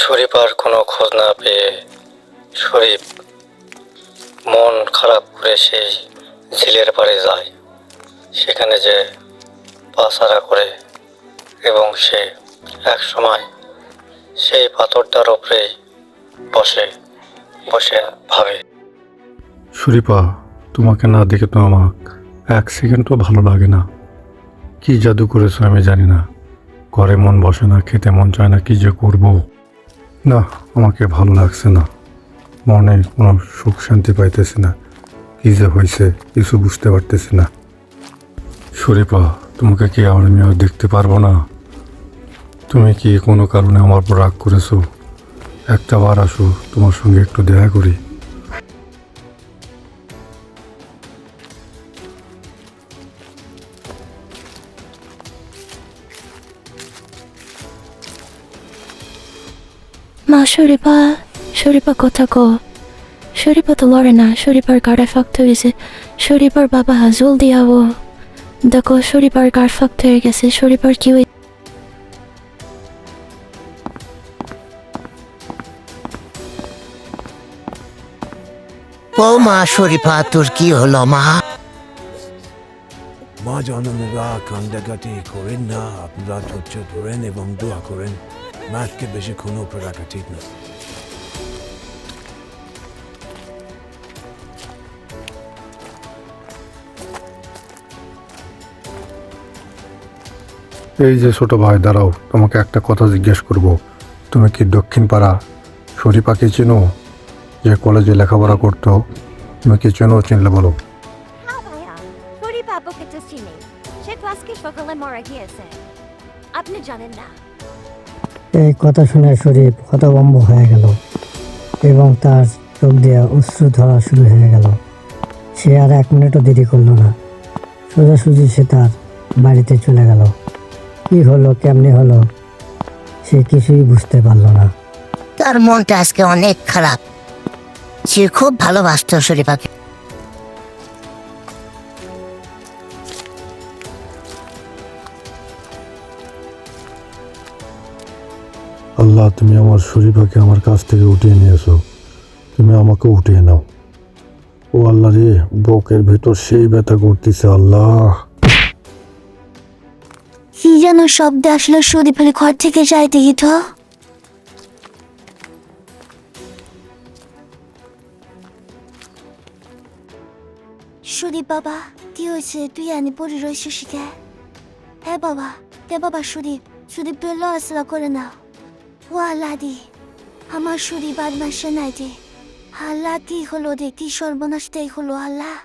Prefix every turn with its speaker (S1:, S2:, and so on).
S1: শরীফার কোনো খোঁজ না পেয়ে শরীফ মন খারাপ করে সেই ঝিলের পাড়ে যায়। সেখানে যে পাচারা করে এবং সে এক সময় সেই পাথরটার উপরেই বসে বসে ভাবে।
S2: শরীফা, তোমাকে না দেখে তো আমার এক সেকেন্ডও ভালো লাগে না। কি জাদু করেছ আমি জানি না। ঘরে মন বসে না, খেতে মন চায় না, কি যে করব? না, আমাকে ভালো লাগছে না। মনে কোনো সুখ শান্তি পাইতেছি না। কী যে হয়েছে কিছু বুঝতে পারতেছি না। শরীফা, তোমাকে কি আর আমি আর দেখতে পারব না? তুমি কি কোনো কারণে আমার উপর রাগ করেছ? একটা বার আসো, তোমার সঙ্গে একটু দেখা করি।
S3: মা শরীফা শরীফা কথা ক। শরীফা তো লড়ে না শরীফার গাড়ে ফাঁকতে হয়েছে শরীফার বাবা জলদি আবো দেখো শরীফার গাড় ফাঁকতে হয়ে গেছে শরীফার কি হয়ে
S4: ও মা শরীফা তোর কি হলো মা?
S5: মা জননেরা কান্দাকাটি করেন না। আপনারা ধৈর্য ধরেন এবং দোয়া করেন। ম্যাথকে বেশিক্ষণ উপরে রাখা ঠিক না
S2: এই যে ছোট ভাই দাঁড়াও তোমাকে একটা কথা জিজ্ঞেস করব। তুমি কি দক্ষিণ পাড়া শরীফাকে চেনো? যে কলেজে লেখাপড়া করতো তুমি কি চেনো চিনলে বলো।
S6: হ্যাঁ সে সকালে মারা গিয়েছে। আপনি জানেন না।
S7: এই কথা শুনে শরীফ হতভম্ব হয়ে গেল এবং তার চোখ দিয়ে অশ্রু ধরা শুরু হয়ে গেল। সে আর এক মিনিটও দেরি করল না। সোজাসুজি সে তার বাড়িতে চলে গেল। কি হলো, কেমনি হলো, সে কিছুই বুঝতে পারল না।
S4: তার মনটা আজকে অনেক খারাপ। সে খুব ভালোবাসত শরীফাকে।
S2: আল্লাহ, তুমি আমার শরীফাকে আমার কাছ থেকে উঠিয়ে নিয়েছো। তুমি আমাকে উঠিয়ে নাও। ও আল্লাহ রে, বুকের ভেতর সেই ব্যথা করতেছে আল্লাহ।
S6: কি যেন শব্দ আসলো শরীফের ঘর থেকে যাই দেখি তো সুদীপ বাবা, কি হয়েছে? তুই আনি পড়ে রয়েছিস শিখে। হ্যাঁ বাবা কে বাবা সুদীপ তুই লড়াচড়া করে না ও আল্লাহ দি আমার শরীর বাদমাসে মাসে নাই দে আল্লাহ কি হলো রে কি সর্বনাশটাই হলো আল্লাহ?